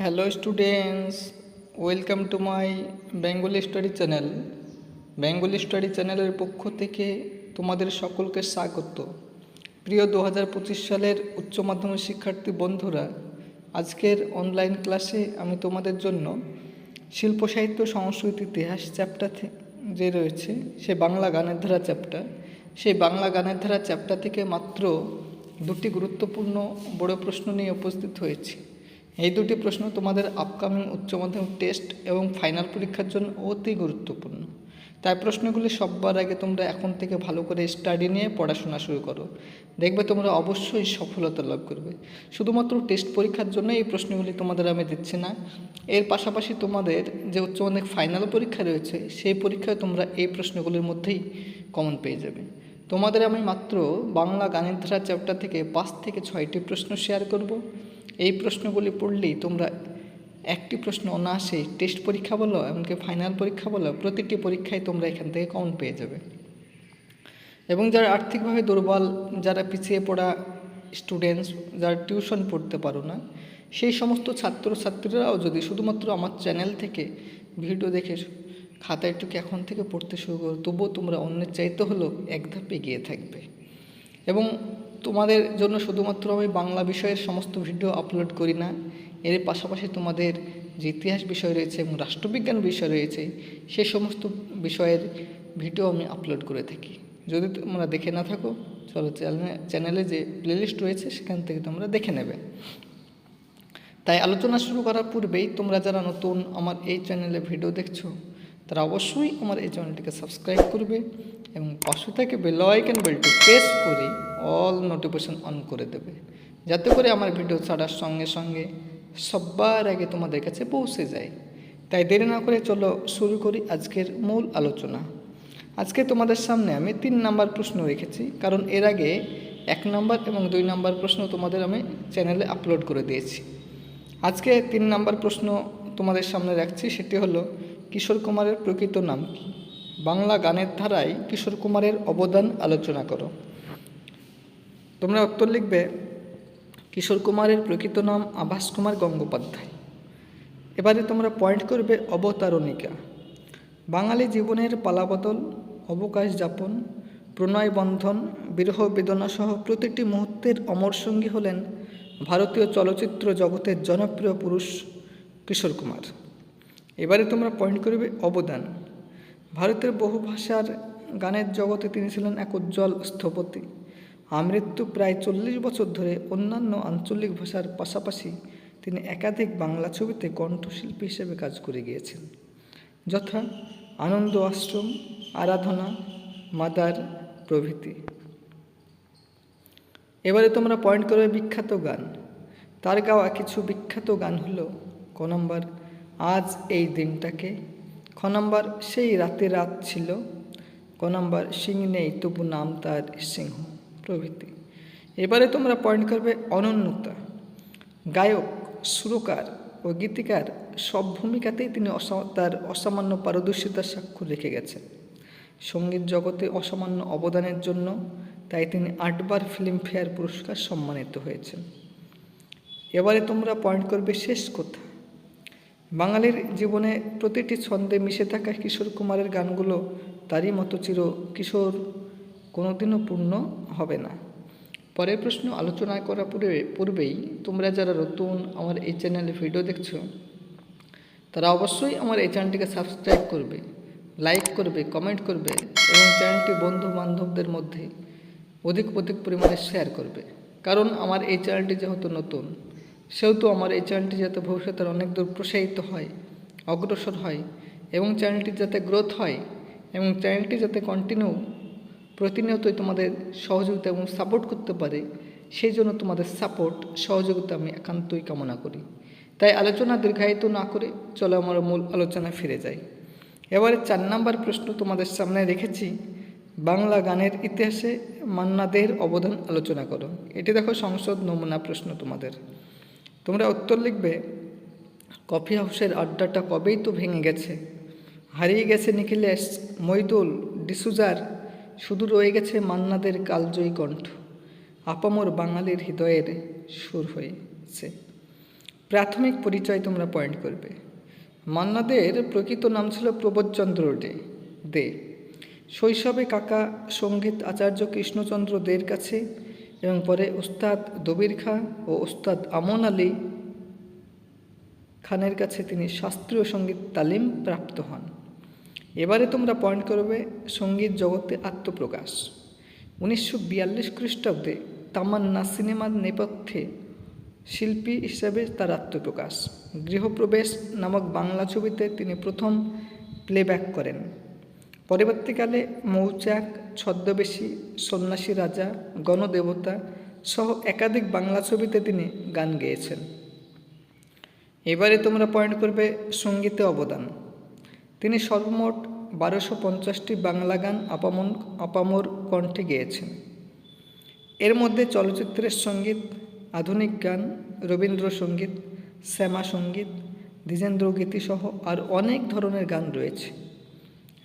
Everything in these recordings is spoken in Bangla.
Hello students welcome to my Bengali study channel Bengali study চ্যানেলের পক্ষ থেকে তোমাদের সকলকে স্বাগত। প্রিয় দু হাজার পঁচিশ সালের উচ্চ মাধ্যমিক শিক্ষার্থী বন্ধুরা, আজকের অনলাইন ক্লাসে আমি তোমাদের জন্য শিল্প, সাহিত্য, সংস্কৃতি, ইতিহাস চ্যাপ্টার যে রয়েছে, সে বাংলা গানের ধারা চ্যাপ্টার সেই বাংলা গানের ধারা চ্যাপ্টার থেকে মাত্র দুটি গুরুত্বপূর্ণ বড় প্রশ্ন নিয়ে উপস্থিত হয়েছি। এই দুটি প্রশ্ন তোমাদের আপকামিং উচ্চ মাধ্যমিক টেস্ট এবং ফাইনাল পরীক্ষার জন্য অতি গুরুত্বপূর্ণ। তাই প্রশ্নগুলি সববার আগে তোমরা এখন থেকে ভালো করে স্টাডি নিয়ে পড়াশোনা শুরু করো। দেখবে তোমরা অবশ্যই সফলতা লাভ করবে। শুধুমাত্র টেস্ট পরীক্ষার জন্য এই প্রশ্নগুলি তোমাদের আমি দিচ্ছি না। এর পাশাপাশি তোমাদের যে উচ্চ মাধ্যমিক ফাইনাল পরীক্ষা রয়েছে, সেই পরীক্ষায় তোমরা এই প্রশ্নগুলির মধ্যেই কমন পেয়ে যাবে। তোমাদের আমি মাত্র বাংলা গানের ধারা চ্যাপ্টার থেকে পাঁচ থেকে ছয়টি প্রশ্ন শেয়ার করব। এই প্রশ্নগুলি পড়লেই তোমরা একটি প্রশ্ন অনায়াসে টেস্ট পরীক্ষা বলো, এমনকি ফাইনাল পরীক্ষা বলো, প্রতিটি পরীক্ষায় তোমরা এখান থেকে কমন পেয়ে যাবে। এবং যারা আর্থিকভাবে দুর্বল, যারা পিছিয়ে পড়া স্টুডেন্টস যারা টিউশন পড়তে পারো না, সেই সমস্ত ছাত্রছাত্রীরাও যদি শুধুমাত্র আমার চ্যানেল থেকে ভিডিও দেখে খাতায়টুকু এখন থেকে পড়তে শুরু করো, তবুও তোমরা অন্যের চাইতে হলেও এক ধাপ এগিয়ে থাকবে। এবং তোমাদের জন্য শুধুমাত্র আমি বাংলা বিষয়ের সমস্ত ভিডিও আপলোড করি না, এর পাশাপাশি তোমাদের যে ইতিহাস বিষয় রয়েছে এবং রাষ্ট্রবিজ্ঞান বিষয় রয়েছে, সে সমস্ত বিষয়ের ভিডিও আমি আপলোড করে থাকি। যদি তোমরা দেখে না থাকো, চলো চ্যানেলে যে প্লেলিস্ট রয়েছে, সেখান থেকে তোমরা দেখে নেবে। তাই আলোচনা শুরু করার পূর্বেই তোমরা যারা নতুন আমার এই চ্যানেলে ভিডিও দেখছ, তারা অবশ্যই আমার এই চ্যানেলটিকে সাবস্ক্রাইব করবে এবং পাশে থেকে বেল আইকন বেলটি প্রেস করে অল নোটিফিকেশন অন করে দেবে। যাতে করে আমার ভিডিও ছাড়ার সঙ্গে সঙ্গে সবার আগে তোমাদের কাছে পৌঁছে যায়। তাই দেরি না করে চলো শুরু করি আজকের মূল আলোচনা। আজকে তোমাদের সামনে আমি তিন নাম্বার প্রশ্ন রেখেছি, কারণ এর আগে এক নাম্বার এবং দুই নাম্বার প্রশ্ন তোমাদের আমি চ্যানেলে আপলোড করে দিয়েছি। আজকে তিন নাম্বার প্রশ্ন তোমাদের সামনে রাখছি, সেটি হলো কিশোর কুমারের প্রকৃত নাম কি? বাংলা গানের ধারায় কিশোর কুমারের অবদান আলোচনা করো। তোমরা উত্তর লিখবে, কিশোর কুমারের প্রকৃত নাম আভাস কুমার গঙ্গোপাধ্যায়। এবারে তোমরা পয়েন্ট করবে অবতারণিকা। বাঙালি জীবনের পালাবদল, অবকাশ যাপন, প্রণয় বন্ধন, বিরহ বেদনা সহ প্রতিটি মুহূর্তের অমর সঙ্গী হলেন ভারতীয় চলচ্চিত্র জগতের জনপ্রিয় পুরুষ কিশোর কুমার। এবারে তোমরা পয়েন্ট করবে অবদান। ভারতের বহু ভাষার গানের জগতে তিনি ছিলেন এক উজ্জ্বল স্থপতি। আমৃত্যু প্রায় চল্লিশ বছর ধরে অন্যান্য আঞ্চলিক ভাষার পাশাপাশি তিনি একাধিক বাংলা ছবিতে কণ্ঠশিল্পী হিসেবে কাজ করে গিয়েছেন। যথা আনন্দ আশ্রম, আরাধনা, মাদার প্রভৃতি। এবারে তোমরা পয়েন্ট করবে বিখ্যাত গান। তার গাওয়া কিছু বিখ্যাত গান হলো, ক নম্বর, আজ এই দিনটাকে খ নম্বর সেই রাতে রাত ছিল। ক নম্বর সিং নেই, তবু নাম তার সিংহ প্রভৃতি। এবারে তোমরা পয়েন্ট করবে অনন্যতা। গায়ক, সুরকার ও গীতিকার সব ভূমিকাতেই তিনি তার অসামান্য পারদর্শিতার স্বাক্ষর রেখে গেছেন। সংগীত জগতে অসামান্য অবদানের জন্য তাই তিনি আটবার ফিল্মফেয়ার পুরস্কার সম্মানিত হয়েছেন। এবারে তোমরা পয়েন্ট করবে শেষ কথা। বাঙালির জীবনে প্রতিটি ছন্দে মিশে থাকা কিশোর কুমারের গানগুলো তারই মতো চির কিশোর, কোনোদিনও পূর্ণ হবে না। পরের প্রশ্ন আলোচনা করার পূর্বে পূর্বেই তোমরা যারা নতুন আমার এই চ্যানেলে ভিডিও দেখছ, তারা অবশ্যই আমার এই চ্যানেলটিকে সাবস্ক্রাইব করবে, লাইক করবে, কমেন্ট করবে এবং চ্যানেলটি বন্ধু বান্ধবদের মধ্যে অধিক অধিক পরিমাণে শেয়ার করবে। কারণ আমার এই চ্যানেলটি যেহেতু নতুন সেহেতু আমার এই চ্যানেলটি যাতে ভবিষ্যতের অনেক দূর প্রসারিত হয়, অগ্রসর হয় এবং চ্যানেলটি যাতে গ্রোথ হয় এবং চ্যানেলটি যাতে কন্টিনিউ প্রতিনিয়তই তোমাদের সহযোগিতা এবং সাপোর্ট করতে পারে, সেই জন্য তোমাদের সাপোর্ট সহযোগিতা আমি একান্তই কামনা করি। তাই আলোচনা দীর্ঘায়িত না করে চলো আমার মূল আলোচনা ফিরে যাই। এবারে চার নাম্বার প্রশ্ন তোমাদের সামনে রেখেছি, বাংলা গানের ইতিহাসে মান্নাদের অবদান আলোচনা করো। এটি দেখো সংসদ নমুনা প্রশ্ন তোমাদের। তোমরা উত্তর লিখবে, কফি হাউসের আড্ডাটা কবেই তো ভেঙে গেছে। হারিয়ে গেছে নিখিলেশ মৈদুল ডিসুজার, শুধু রয়ে গেছে মান্নাদের কালজয়ী কণ্ঠ। আপামর বাঙালির হৃদয়ের সুর হয়েছে। প্রাথমিক পরিচয় তোমরা পয়েন্ট করবে। মান্নাদের প্রকৃত নাম ছিল প্রবোধচন্দ্র ডে দে। শৈশবে কাকা সংগীত আচার্য কৃষ্ণচন্দ্র দের কাছে এবং পরে উস্তাদ দবির খাঁ ও উস্তাদ আমন আলী খানের কাছে তিনি শাস্ত্রীয় সংগীত তালিম প্রাপ্ত হন। এবারে তোমরা পয়েন্ট করবে সংগীত জগতে আত্মপ্রকাশ। উনিশশো বিয়াল্লিশ খ্রিস্টাব্দে তামান্না সিনেমার নেপথ্যে শিল্পী হিসেবে তার আত্মপ্রকাশ। গৃহপ্রবেশ নামক বাংলা ছবিতে তিনি প্রথম প্লেব্যাক করেন। পরবর্তীকালে মৌচাক ছদ্মবেশী সন্ন্যাসী রাজা, গণদেবতা সহ একাধিক বাংলা ছবিতে তিনি গান গেয়েছেন। এবারে তোমরা পয়েন্ট করবে সঙ্গীতে অবদান। তিনি সর্বমোট বারোশো পঞ্চাশটি বাংলা গান আপামন, আপামর কণ্ঠে গেয়েছেন। এর মধ্যে চলচ্চিত্রের সংগীত, আধুনিক গান, রবীন্দ্রসঙ্গীত, শ্যামা সংগীত, দ্বিজেন্দ্র গীতিসহ আর অনেক ধরনের গান রয়েছে।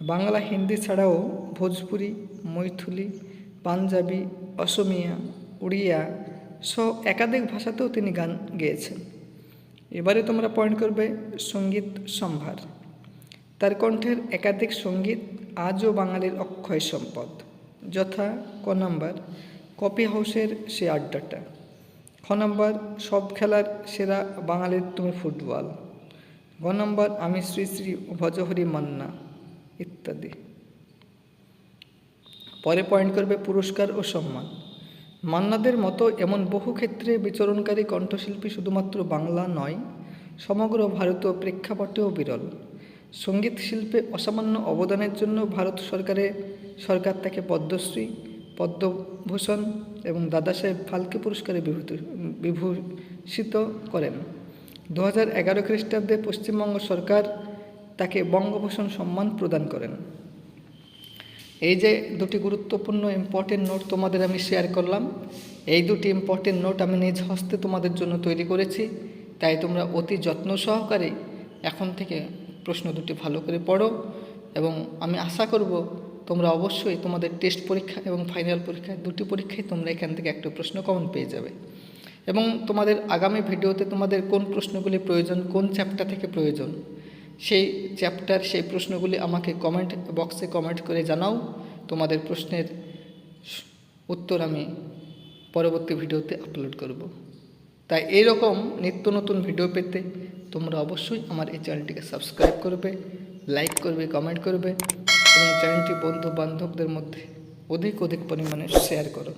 বাংলা, হিন্দি ছাড়াও ভোজপুরি মৈথুলি, পাঞ্জাবি, অসমিয়া, উড়িয়া সহ একাধিক ভাষাতেও তিনি গান গেয়েছেন। এবারে তোমরা পয়েন্ট করবে সংগীত সম্ভার। তার কণ্ঠের একাধিক সংগীত আজও বাঙালির অক্ষয় সম্পদ। যথা ক নাম্বার, কপি হাউসের সে আড্ডাটা। খ নম্বর, সব খেলার সেরা বাঙালির তুমি ফুটবল। গ নম্বর, আমি শ্রী শ্রী ভজহরি মান্না, ইত্যাদি। পরে পয়েন্ট করবে পুরস্কার ও সম্মান। মান্নাদের মতো এমন বহু ক্ষেত্রে বিচরণকারী কণ্ঠশিল্পী শুধুমাত্র বাংলা নয়, সমগ্র ভারতীয় প্রেক্ষাপটেও বিরল। সংগীত শিল্পে অসামান্য অবদানের জন্য ভারত সরকারে সরকার তাকে পদ্মশ্রী, পদ্মভূষণ এবং দাদাসাহেব ফালকে পুরস্কারে বিভূত, বিভূষিত করেন। দু হাজার এগারো খ্রিস্টাব্দে পশ্চিমবঙ্গ সরকার তাকে বঙ্গভূষণ সম্মান প্রদান করেন। এই যে দুটি গুরুত্বপূর্ণ ইম্পর্টেন্ট নোট তোমাদের আমি শেয়ার করলাম, এই দুটি ইম্পর্টেন্ট নোট আমি নিজ হস্তে তোমাদের জন্য তৈরি করেছি, তাই তোমরা অতি যত্ন সহকারে এখন থেকে প্রশ্ন দুটি ভালো করে পড়ো এবং আমি আশা করব তোমরা অবশ্যই তোমাদের টেস্ট পরীক্ষা এবং ফাইনাল পরীক্ষা দুটি পরীক্ষায় তোমরা এখান থেকে একটা প্রশ্ন কমন পেয়ে যাবে। এবং তোমাদের আগামী ভিডিওতে তোমাদের কোন প্রশ্নগুলি প্রয়োজন, কোন চ্যাপ্টার থেকে প্রয়োজন সেই চ্যাপ্টার সেই প্রশ্নগুলি আমাকে কমেন্ট বক্সে কমেন্ট করে জানাও। তোমাদের প্রশ্নের উত্তর আমি পরবর্তী ভিডিওতে আপলোড করব। তাই এইরকম নিত্য নতুন ভিডিও পেতে তোমরা অবশ্যই আমার এই চ্যানেলটিকে সাবস্ক্রাইব করবে লাইক করবে কমেন্ট করবে এবং চ্যানেলটি বন্ধু বান্ধবদের মধ্যে অধিক অধিক পরিমাণে শেয়ার করো।